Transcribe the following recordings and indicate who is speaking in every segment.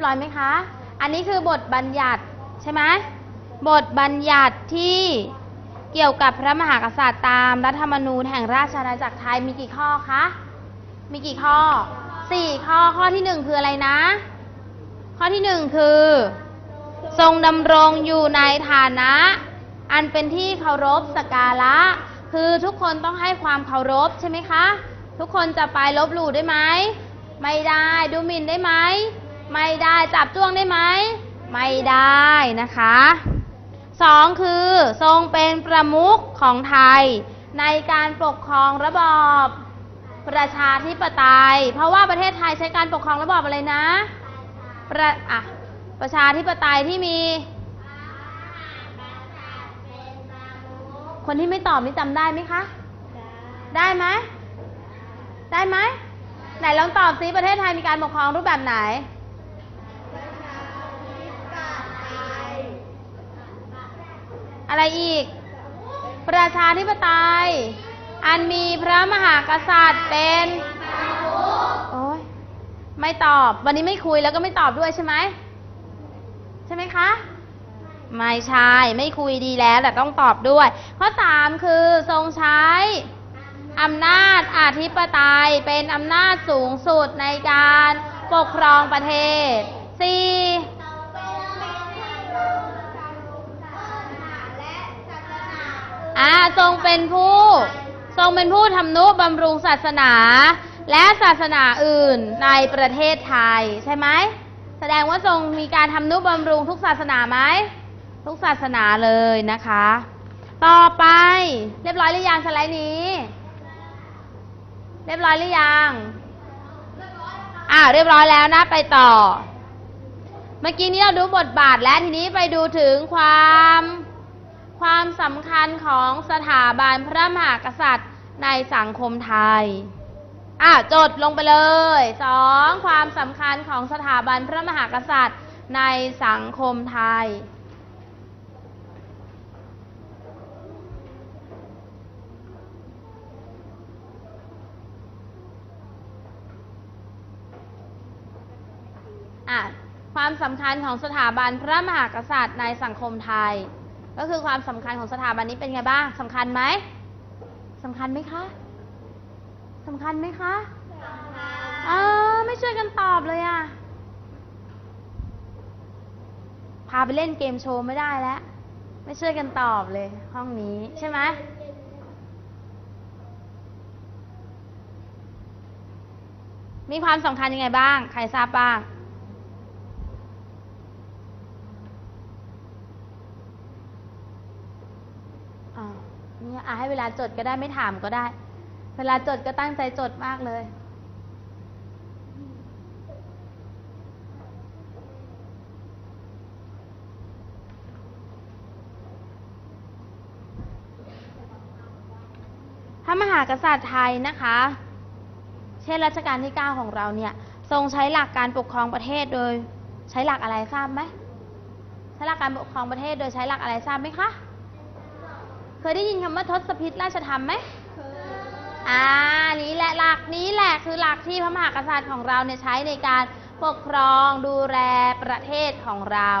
Speaker 1: บร้อยไหมคะ อันนี้คือบทบัญญัติใช่ไหมบทบัญญัติที่เกี่ยวกับพระมหากษัตริย์ตามรัฐธรรมนูญแห่งราชอาณาจักรไทยมีกี่ข้อคะ มีกี่ข้อสี่ข้อ ข้อที่หนึ่งคืออะไรนะ ข้อที่หนึ่งคือ ทรงดำรงอยู่ในฐานะ อันเป็นที่เคารพสักการะ คือทุกคนต้องให้ความเคารพใช่ไหมคะ ทุกคนจะไปลบหลู่ได้ไหม ไม่ได้ ดูหมิ่นได้ไหม ไม่ได้จับจ้วงได้ไหม ไม่ได้นะคะสองคือทรงเป็นประมุขของไทย ในการปกครองระบอบประชาธิปไตย เพราะว่าประเทศไทยใช้การปกครองระบอบอะไรนะประอะประชาธิปไตยที่มี คนที่ไม่ตอบนี่จำได้ไหมคะ ได้ไหมได้ไหมไหนลองตอบซิประเทศไทยมีการปกครองรูปแบบไหน อะไรอีก ประชาธิปไตย อันมีพระมหากษัตริย์เป็นโอ้ยไม่ตอบ วันนี้ไม่คุยแล้วก็ไม่ตอบด้วยใช่ไหมใช่ไหมคะไม่ใช่ไม่คุยดีแล้วแต่ต้องตอบด้วย ข้อสามคือทรงใช้อำนาจอธิปไตยเป็นอำนาจสูงสุดในการปกครองประเทศสี่ อ่าทรงเป็นผู้ ทรงเป็นผู้ทำนุบำรุงศาสนา และศาสนาอื่นในประเทศไทยใช่ไหมแสดงว่าทรงมีการทำนุบำรุงทุกศาสนาไหมทุกศาสนาเลยนะคะ ต่อไปเรียบร้อยหรือยังสไลด์นี้ เรียบร้อยหรือยังอ่าเรียบร้อยแล้วนะ ไปต่อ เมื่อกี้นี้เราดูบทบาทและทีนี้ไปดูถึงความ ความสำคัญของสถาบันพระมหากษัตริย์ในสังคมไทย อะจดลงไปเลยสองความสำคัญของสถาบันพระมหากษัตริย์ในสังคมไทยความสำคัญของสถาบันพระมหากษัตริย์ในสังคมไทย ก็คือความสำคัญของสถาบันนี้เป็นไงบ้างสำคัญไหมสำคัญไหมคะสำคัญไหมคะอ๋อไม่ช่วยกันตอบเลยอะพาไปเล่นเกมโชว์ไม่ได้แล้ว ไม่ช่วยกันตอบเลย ห้องนี้ใช่ไหมมีความสำคัญยังไงบ้าง ใครทราบบ้าง อ่า เนี่ยอะให้เวลาจดก็ได้ไม่ถามก็ได้ เวลาจดก็ตั้งใจจดมากเลยพระมหากษัตริย์ไทยนะคะ เช่นรัชกาลที่ 9 ของเราเนี่ยทรงใช้หลักการปกครองประเทศโดย ใช้หลักอะไรทราบไหมใช้หลักการปกครองประเทศโดยใช้หลักอะไรทราบไหมคะ เคยได้ยินคำว่าทศพิธราชธรรมไหมอ่านี้แหละหลักนี้แหละคือหลักที่พระมหากษัตริย์ของเราเนี่ยใช้ในการปกครองดูแลประเทศของเรา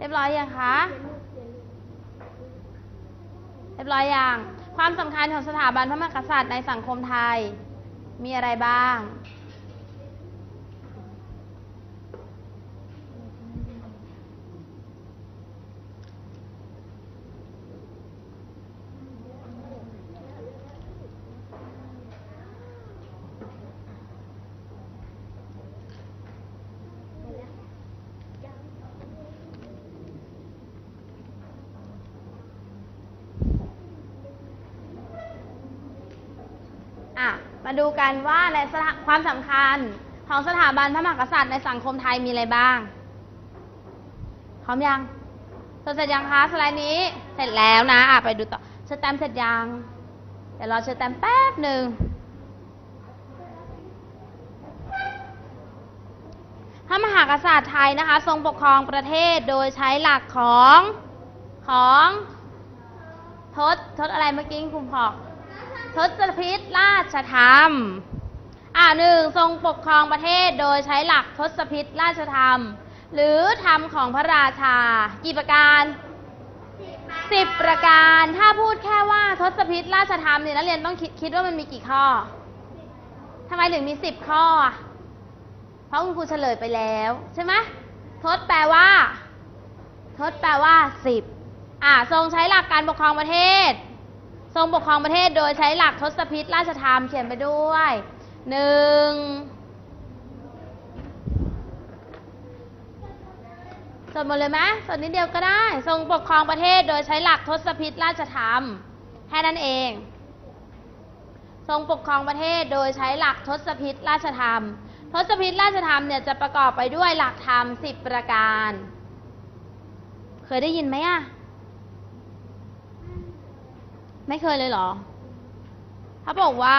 Speaker 1: เรียบร้อยยังคะ เรียบร้อยยัง ความสำคัญของสถาบันพระมหากษัตริย์ในสังคมไทยมีอะไรบ้าง อะมาดูกันว่าในความสำคัญของสถาบันพระมหากษัตริย์ในสังคมไทยมีอะไรบ้างพร้อมยังเสร็จยังคะสไลด์นี้ เสร็จแล้วนะอะไปดูต่อเชอร์แตมเสร็จยัง เดี๋ยวรอเชอร์แตมแป๊บหนึ่งพระมหากษัตริย์ไทยนะคะ ทรงปกครองประเทศโดยใช้หลักของของทศทศอะไรเมื่อกี้คุณพอก ทศพิษราชธรรม อ่าหนึ่งทรงปกครองประเทศโดยใช้หลักทศพิษราชธรรม หรือธรรมของพระราชา กี่ประการสิบประการ ถ้าพูดแค่ว่าทศพิษราชธรรมเนี่ยนักเรียนต้องคิดคิดว่ามันมีกี่ข้อทำไมถึงมีสิบข้อ เพราะคุณครูเฉลยไปแล้วใช่ไหมทศแปลว่า ทศแปลว่าสิบอ่าทรงใช้หลักการปกครองประเทศ ทรงปกครองประเทศโดยใช้หลักทศพิษราชธรรมเขียนไปด้วยหนึ่งสวดหมดเลยไหมสวดนิดเดียวก็ได้ ทรงปกครองประเทศโดยใช้หลักทศพิษราชธรรมแค่นั้นเอง ทรงปกครองประเทศโดยใช้หลักทศพิษราชธรรม ทศพิษราชธรรมเนี่ยจะประกอบไปด้วยหลักธรรมสิบประการ เคยได้ยินไหมอะ ไม่เคยเลยเหรอเขาบอกว่า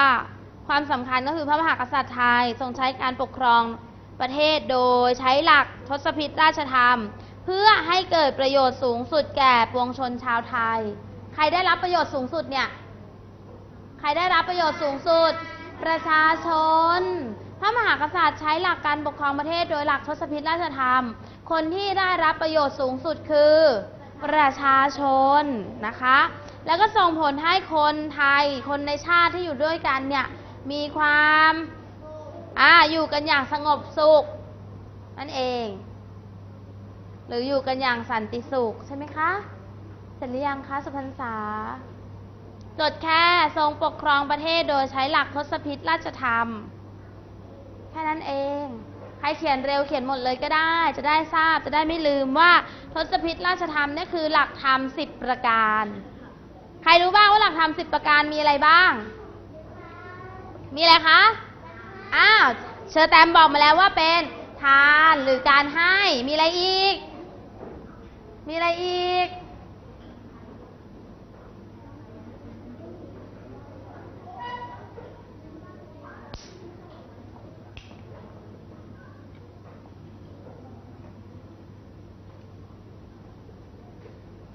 Speaker 1: ความสำคัญก็คือพระมหากษัตริย์ไทยทรงใช้การปกครองประเทศโดยใช้หลักทศพิธราชธรรม เพื่อให้เกิดประโยชน์สูงสุดแก่ปวงชนชาวไทย ใครได้รับประโยชน์สูงสุดเนี่ย ใครได้รับประโยชน์สูงสุด ประชาชน พระมหากษัตริย์ใช้หลักการปกครองประเทศโดยหลักทศพิธราชธรรม คนที่ได้รับประโยชน์สูงสุดคือ ประชาชนนะคะ แล้วก็ส่งผลให้คนไทย คนในชาติที่อยู่ด้วยกันเนี่ย มีความอ่าอยู่กันอย่างสงบสุขนั่นเอง หรืออยู่กันอย่างสันติสุขใช่ไหมคะ เสร็จหรือยังคะสุพรรษาจดแค่ทรงปกครองประเทศโดยใช้หลักทศพิธราชธรรม แค่นั้นเอง ใครเขียนเร็วเขียนหมดเลยก็ได้ จะได้ทราบจะได้ไม่ลืมว่าทศพิธราชธรรมนี่คือหลักธรรมสิบประการ ใครรู้บ้างว่าหลักธรรมสิบประการมีอะไรบ้าง มีอะไรคะ อ้าว เชอร์แตมบอกมาแล้วว่าเป็นทานหรือการให้ มีอะไรอีก มีอะไรอีก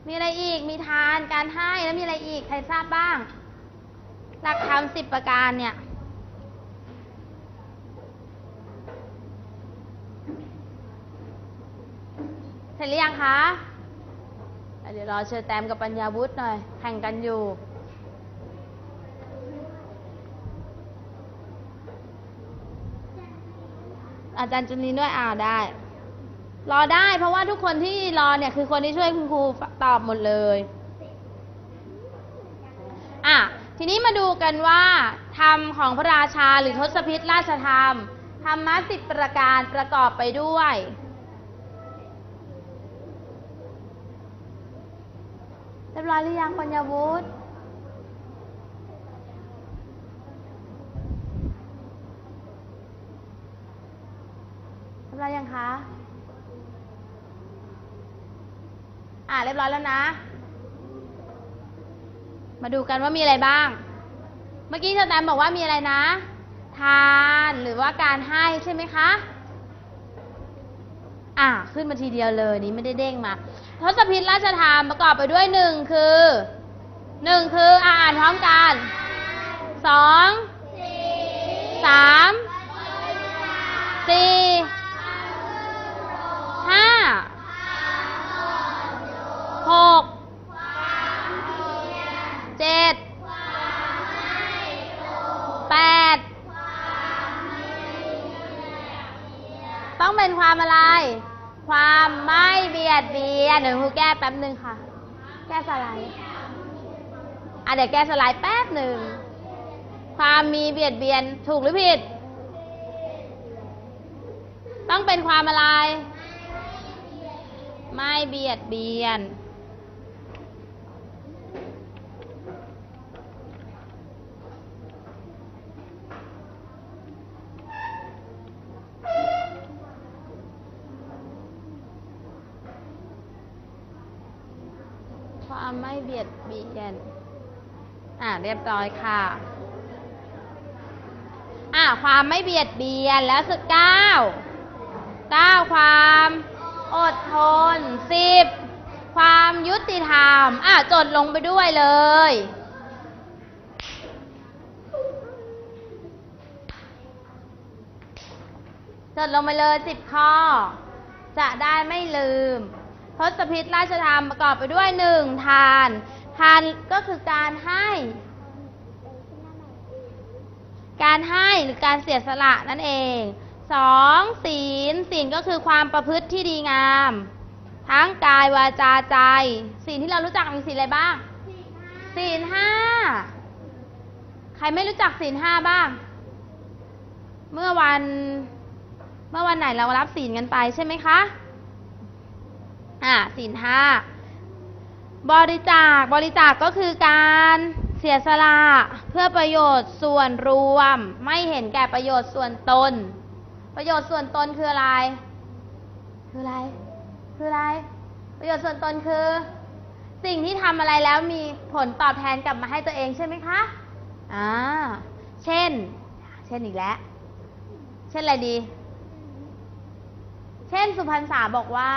Speaker 1: มีอะไรอีก มีทาน การให้ แล้วมีอะไรอีก ใครทราบบ้าง หลักธรรมสิบประการเนี่ย เสร็จหรือยังคะ เดี๋ยวรอเชิญแตมกับปัญญาวุฒิหน่อย แข่งกันอยู่อาจารย์จุนีด้วยอ่าได้ รอได้ เพราะว่าทุกคนที่รอเนี่ยคือคนที่ช่วยคุณครูตอบหมดเลยอะทีนี้มาดูกันว่าธรรมของพระราชาหรือทศพิธราชธรรมธรรมะสิบประการประกอบไปด้วย เรียบร้อยหรือยังปัญญาวุฒิเรียบร้อยยังคะ อ่าเรียบร้อยแล้วนะ มาดูกันว่ามีอะไรบ้าง เมื่อกี้เชอแตมบอกว่ามีอะไรนะ ทานหรือว่าการให้ใช่ไหมคะ อ่าขึ้นมาทีเดียวเลยนี้ไม่ได้เด้งมา ทศพิธราชธรรมประกอบไปด้วยหนึ่งคือหนึ่งคืออ่านพร้อมกันสองสามสี่ ดเบียนเดี๋ยวครูแก้แป๊บหนึ่งค่ะ แก้สไลด์อะเดี๋ยวแก้สไลด์แป๊บหนึ่ง ความมีเบียดเบียนถูกหรือผิด ต้องเป็นความอะไร ไม่เบียดเบียน ความไม่เบียดเบียน อ่าเรียบร้อยค่ะ อ่าความไม่เบียดเบียนแล้วสึกเก้าเก้าความ อดทนสิบความยุติธรรม อะจดลงไปด้วยเลยจดลงไปเลยสิบข้อ จะได้ไม่ลืม ทศพิธราชธรรมประกอบไปด้วยหนึ่งทาน ทานก็คือการให้ การให้หรือการเสียสละนั่นเองสองศีลศีลก็คือความประพฤติที่ดีงาม ทั้งกายวาจาใจศีลที่เรารู้จักมีศีลอะไรบ้างศีลห้าใครไม่รู้จักศีลห้าบ้าง เมื่อวัน เมื่อวันไหนเรารับศีลกันไปใช่ไหมคะ อ่าศีลห้าบริจาคบริจาคก็คือการเสียสละเพื่อประโยชน์ส่วนรวม ไม่เห็นแก่ประโยชน์ส่วนตน ประโยชน์ส่วนตนคืออะไร คืออะไร คืออะไร ประโยชน์ส่วนตนคือ สิ่งที่ทำอะไรแล้วมีผลตอบแทนกลับมาให้ตัวเองใช่ไหมคะอ่าเช่น เช่นอีกแล้ว เช่นอะไรดี เช่นสุพรรณษาบอกว่า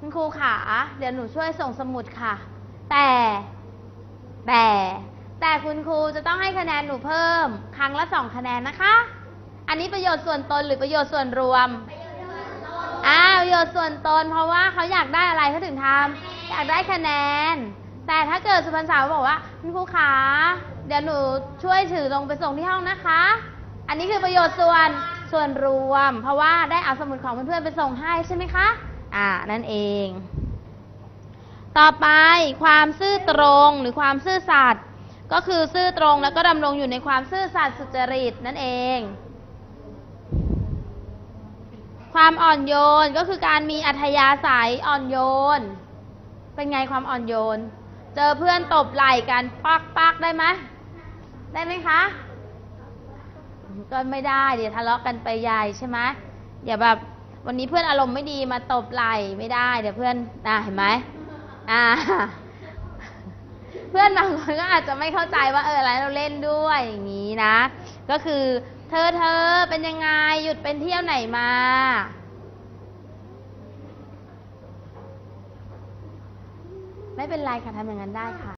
Speaker 1: คุณครูขาเดี๋ยวหนูช่วยส่งสมุดค่ะ แต่ แต่ แต่คุณครูจะต้องให้คะแนนหนูเพิ่ม ครั้งละสองคะแนนนะคะ อันนี้ประโยชน์ส่วนตนหรือประโยชน์ส่วนรวมอ้าประโยชน์ส่วนตนเพราะว่าเขาอยากได้อะไรเขาถึงทำอยากได้คะแนน แต่ถ้าเกิดสุพรรณสาวบอกว่า คุณครูขาเดี๋ยวหนูช่วยถือลงไปส่งที่ห้องนะคะ อันนี้คือประโยชน์ส่วนส่วนรวม เพราะว่าได้เอาสมุดของเพื่อนๆไปส่งให้ใช่ไหมคะ อ่า นั่นเอง ต่อไปความซื่อตรงหรือความซื่อสัตย์ก็คือซื่อตรงแล้วก็ดำรงอยู่ในความซื่อสัตย์สุจริตนั่นเอง ความอ่อนโยนก็คือการมีอัธยาศัยอ่อนโยน เป็นไงความอ่อนโยน เจอเพื่อนตบไหล่กันปักปักได้ไหมได้ไหมคะ ก็ไม่ได้เดี๋ยวทะเลาะกันไปใหญ่ใช่ไหมอย่าแบบ วันนี้เพื่อนอารมณ์ไม่ดีมาตบไหล่ไม่ได้ เดี๋ยวเพื่อนอะเห็นไหมอ่า เพื่อนบางคนก็อาจจะไม่เข้าใจว่าเอออะไรเราเล่นด้วยอย่างนี้นะ ก็คือ เธอเธอเป็นยังไงหยุดเป็นเที่ยวไหนมาไม่เป็นไรค่ะทำอย่างนั้นได้ค่ะ